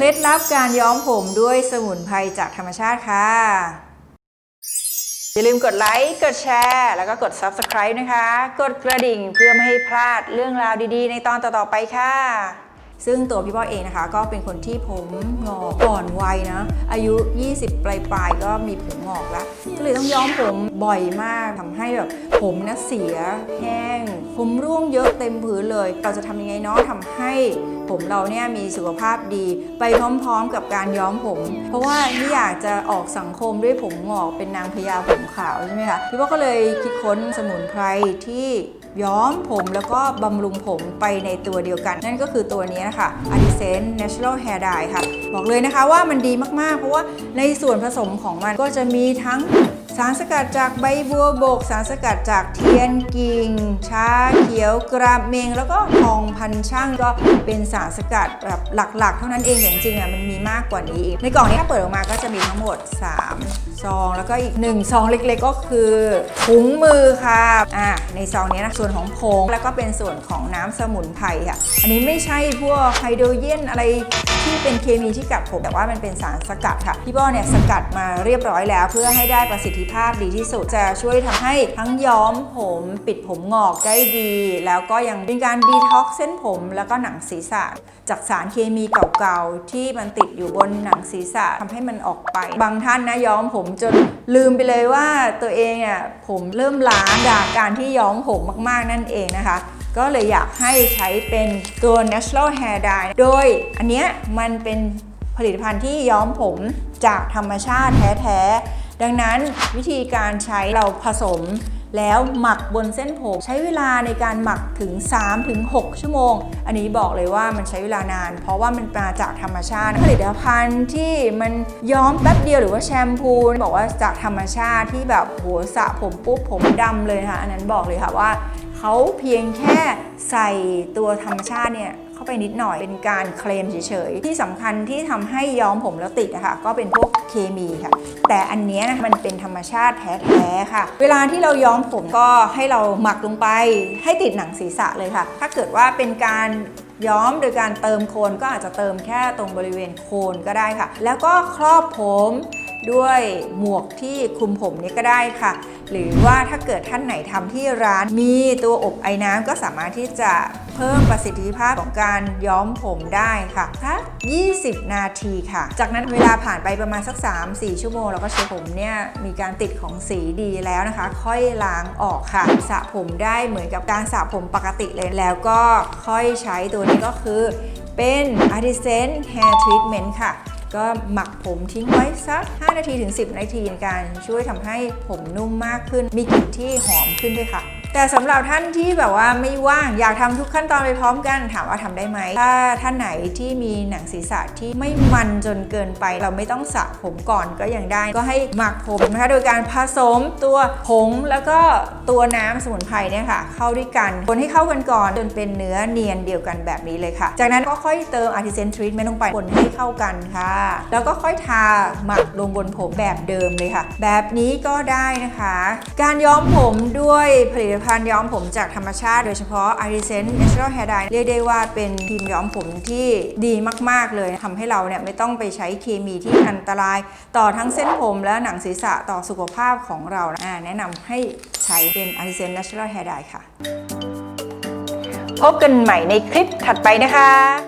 เคล็ดลับการย้อมผมด้วยสมุนไพรจากธรรมชาติค่ะ อย่าลืมกดไลค์ กดแชร์ แล้วก็กด Subscribe นะคะ กดกระดิ่งเพื่อไม่ให้พลาดเรื่องราวดีๆ ในตอนต่อๆไปค่ะ ซึ่งตัวพี่ป้อเองนะคะ ก็เป็นคนที่ผมงอกก่อนวัยนะ อายุ 20 ปลายๆก็มีผมงอกแล้ว ก็เลยต้องย้อมผมบ่อยมากทำให้แบบผมนะเสียแห้ง ผมร่วงเยอะเต็มพื้นเลย เราจะทำยังไงเนาะทำให้ผมเราเนี่ยมีสุขภาพดี ไปพร้อมๆกับการย้อมผม เพราะว่าไม่อยากจะออกสังคมด้วยผมหงอกเป็นนางพญาผมขาวใช่ไหมคะพี่ว่าก็เลยคิดค้นสมุนไพรที่ย้อมผมแล้วก็บำรุงผมไปในตัวเดียวกัน นั่นก็คือตัวนี้นะคะ a d i s e n Natural Hair Dye ค่ะ บอกเลยนะคะว่ามันดีมากๆ เพราะว่าในส่วนผสมของมันก็จะมีทั้ง สารสกัดจากใบบัวบก สารสกัดจากเทียนกิ่ง ชาเขียวกระเมง แล้วก็ทองพันช่างก็เป็นสารสกัดแบบหลักๆ เท่านั้นเองแต่จริงๆอะมันมีมากกว่านี้อีกในกล่องนี้ถ้าเปิดออกมาก็จะมีทั้งหมด 3 ซอง แล้วก็อีก 1 ซองเล็กๆ ก็คือถุงมือค่ะอ่าในซองนี้นะส่วนของผงแล้วก็เป็นส่วนของน้ำสมุนไพรค่ะอันนี้ไม่ใช่พวกไฮโดรเจนอะไรที่เป็นเคมีที่กัดผมแต่ว่ามันเป็นสารสกัดค่ะพี่ป้อเนี่ยสกัดมาเรียบร้อยแล้ว เพื่อให้ได้ประสิทธิภาพดีที่สุด จะช่วยทำให้ทั้งย้อมผมปิดผมงอกได้ดี แล้วก็ยังเป็นการดีท็อกซ์เส้นผมแล้วก็หนังศีรษะ จากสารเคมีเก่าๆ ที่มันติดอยู่บนหนังศีรษะทำให้มันออกไป บางท่านนะย้อมผมจนลืมไปเลยว่าตัวเองอะผมเริ่มล้าจากการที่ย้อมผมมากๆนั่นเองนะคะก็เลยอยากให้ใช้เป็นตัว natural hair dye โดยอันเนี้ยมันเป็นผลิตภัณฑ์ที่ย้อมผมจากธรรมชาติแท้ๆ ดังนั้นวิธีการใช้เราผสมแล้วหมักบนเส้นผมใช้เวลาในการหมักถึง 3-6 ชั่วโมง อันนี้บอกเลยว่ามันใช้เวลานาน เพราะว่ามันมาจากธรรมชาติ ผลิตภัณฑ์ที่มันย้อมแป๊บเดียวหรือว่าแชมพูบอกว่าจากธรรมชาติที่แบบโหสระผมปุ๊บผมดำเลยค่ะอันนั้นบอกเลยค่ะว่า เขาเพียงแค่ใส่ตัวธรรมชาติเนี่ยเข้าไปนิดหน่อยเป็นการเคลมเฉยๆ ที่สำคัญที่ทำให้ย้อมผมแล้วติดอะค่ะก็เป็นพวกเคมีค่ะ แต่อันนี้นะมันเป็นธรรมชาติแท้ๆค่ะ เวลาที่เราย้อมผมก็ให้เราหมักลงไปให้ติดหนังศีรษะเลยค่ะ ถ้าเกิดว่าเป็นการย้อมโดยการเติมโคนก็อาจจะเติมแค่ตรงบริเวณโคนก็ได้ค่ะ แล้วก็ครอบผมด้วยหมวกที่คลุมผมนี้ก็ได้ค่ะ หรือว่าถ้าเกิดท่านไหนทำที่ร้านมีตัวอบไอ้น้ำก็สามารถที่จะเพิ่มประสิทธิภาพของการย้อมผมได้ค่ะสัก20 นาทีค่ะ จากนั้นเวลาผ่านไปประมาณสัก 3-4 ชั่วโมงแล้วก็เช็ดผมเนี่ยมีการติดของสีดีแล้วนะคะ ค่อยล้างออกค่ะสระผมได้เหมือนกับการสระผมปกติเลยแล้วก็ค่อยใช้ตัวนี้ก็คือเป็น Artisan Hair Treatment ค่ะ ก็หมักผมทิ้งไว้สัก 5 นาทีถึง 10 นาทีในการช่วยทำให้ผมนุ่มมากขึ้น มีกลิ่นที่หอมขึ้นด้วยค่ะ แต่สำหรับท่านที่แบบว่าไม่ว่างอยากทำทุกขั้นตอนไปพร้อมกันถามว่าทำได้ไหมถ้าท่านไหนที่มีหนังศีรษะที่ไม่มันจนเกินไป เราไม่ต้องสระผมก่อนก็ยังได้ ก็ให้หมักผมนะคะโดยการผสมตัวผงแล้วก็ตัวน้ำสมุนไพรเนี่ยค่ะ เข้าด้วยกันคนให้เข้ากันก่อนจนเป็นเนื้อเนียนเดียวกันแบบนี้เลยค่ะ จากนั้นก็ค่อยเติม artisan treatment ลงไปคนให้เข้ากันค่ะ แล้วก็ค่อยทาหมักลงบนผมแบบเดิมเลยค่ะ แบบนี้ก็ได้นะคะ การย้อมผมด้วยผลิตภัณฑ์ย้อมผมจากธรรมชาติโดยเฉพาะ a r i s e n Natural Hair Dye เรียกได้ว่าเป็นทีมย้อมผมที่ดีมาก ๆ เลยทำให้เราเนี่ยไม่ต้องไปใช้เคมีที่อันตราย ต่อทั้งเส้นผมและหนังศีรษะต่อสุขภาพของเราอ่าแนะนำให้ใช้เป็น a r i s e n Natural Hair Dye ค่ะ พบกันใหม่ในคลิปถัดไปนะคะ